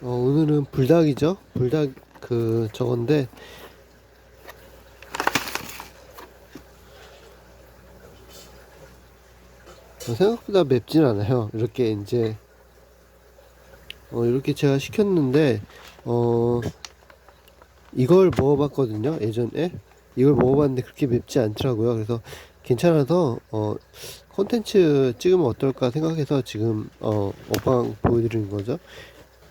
어, 오늘은 불닭이죠. 불닭 그 저건데 어, 생각보다 맵진 않아요. 이렇게 이제 어, 이렇게 제가 시켰는데 어 이걸 먹어봤거든요. 예전에 이걸 먹어봤는데 그렇게 맵지 않더라고요. 그래서 괜찮아서 어 콘텐츠 찍으면 어떨까 생각해서 지금 어 먹방 보여드리는 거죠.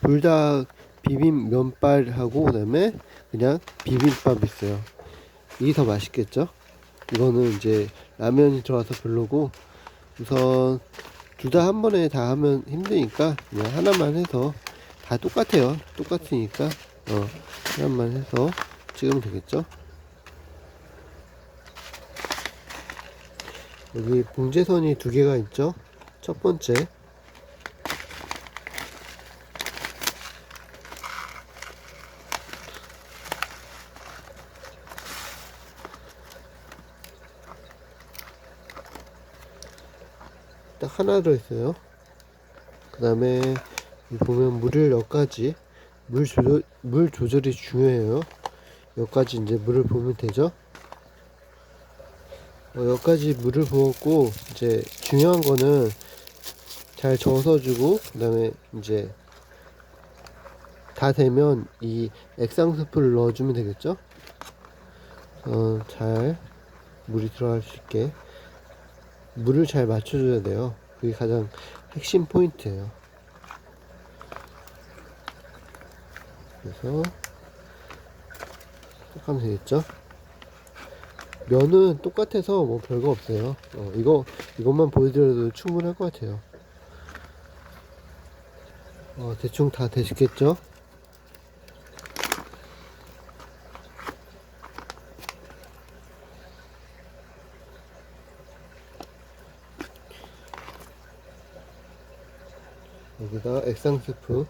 불닭 비빔 면발하고 그다음에 그냥 비빔밥 있어요. 이게 더 맛있겠죠? 이거는 이제 라면이 들어가서 별로고 우선 둘 다 한 번에 다 하면 힘드니까 그냥 하나만 해서 다 똑같아요. 똑같으니까 어 하나만 해서 찍으면 되겠죠? 여기 봉제선이 두 개가 있죠? 첫 번째 딱 하나 들어있어요. 그 다음에 보면 물을 여기까지 물 조절, 물 조절이 중요해요. 여기까지 이제 물을 부으면 되죠. 어, 여기까지 물을 부었고 이제 중요한 거는 잘 저어주고 그 다음에 이제 다 되면 이 액상 스프를 넣어주면 되겠죠. 어, 잘 물이 들어갈 수 있게 물을 잘 맞춰줘야 돼요. 그게 가장 핵심 포인트예요. 그래서 딱 하면 되겠죠? 면은 똑같아서 뭐 별거 없어요. 어, 이거 이것만 보여드려도 충분할 것 같아요. 어, 대충 다 되시겠죠? 여기다 액상 스프.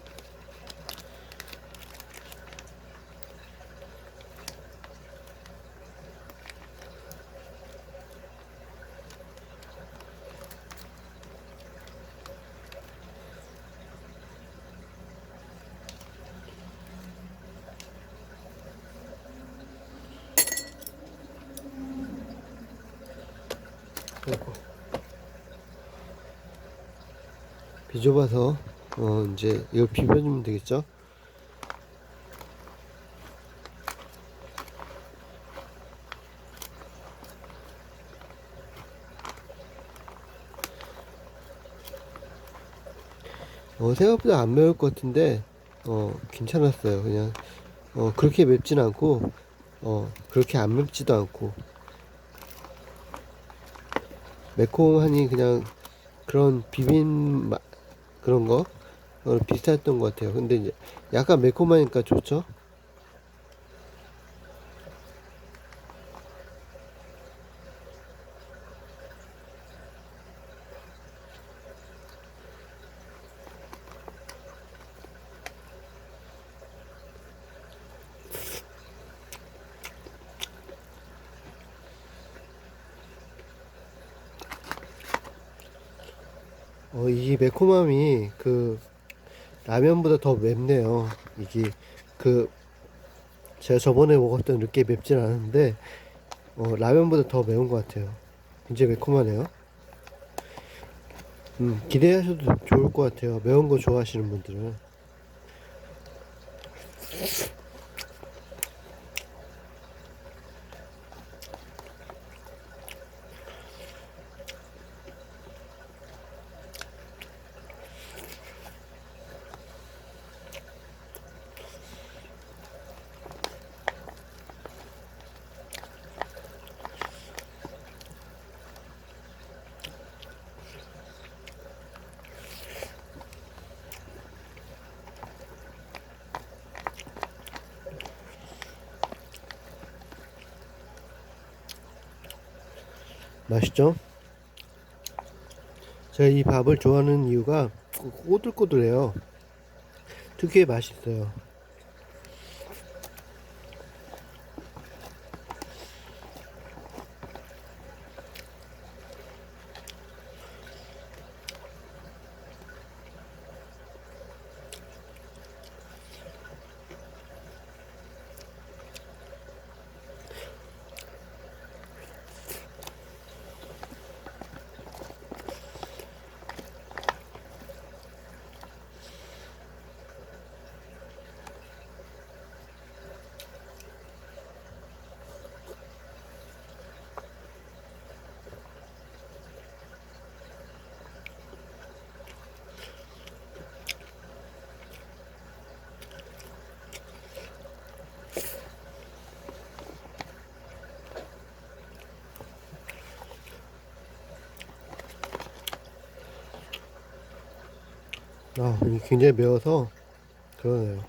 비좁아서 어 이제 이걸 비벼주면 되겠죠? 어 생각보다 안 매울 것 같은데 어 괜찮았어요 그냥. 어 그렇게 맵진 않고 어 그렇게 안 맵지도 않고. 매콤하니 그냥 그런 비빔 맛 그런 거? 어, 비슷했던 것 같아요. 근데 이제 약간 매콤하니까 좋죠. 어, 이 매콤함이 그 라면보다 더 맵네요. 이게 그 제가 저번에 먹었던 이렇게 맵진 않은데 어, 라면보다 더 매운 것 같아요. 굉장히 매콤하네요. 음, 기대하셔도 좋을 것 같아요. 매운 거 좋아하시는 분들은. 맛있죠? 제가 이 밥을 좋아하는 이유가 꼬들꼬들해요. 특유의 맛이 있어요. 아, 굉장히 매워서 그러네요.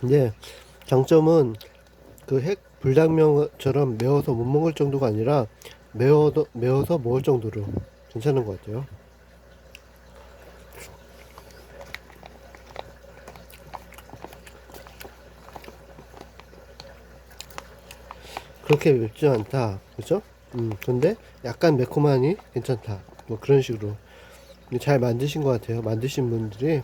근데 장점은 그 핵 불닭면처럼 매워서 못 먹을 정도가 아니라 매워도 매워서 먹을 정도로 괜찮은 것 같아요. 그렇게 맵지 않다, 그죠? 음, 근데 약간 매콤하니 괜찮다. 뭐 그런 식으로 잘 만드신 것 같아요. 만드신 분들이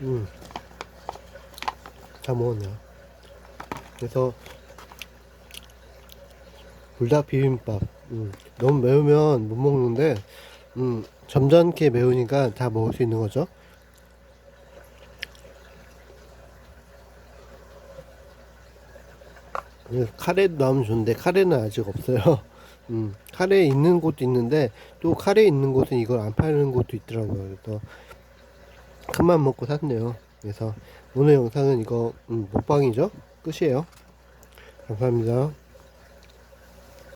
음, 다 먹었네요. 그래서 불닭 비빔밥 음, 너무 매우면 못 먹는데 음, 점잖게 매우니까 다 먹을 수 있는 거죠. 카레도 나오면 좋은데 카레는 아직 없어요. 음, 카레 있는 곳도 있는데 또 카레 있는 곳은 이걸 안 파는 곳도 있더라고요. 그래서 큰맘 먹고 샀네요. 그래서 오늘 영상은 이거 음, 먹방이죠. 끝이에요. 감사합니다.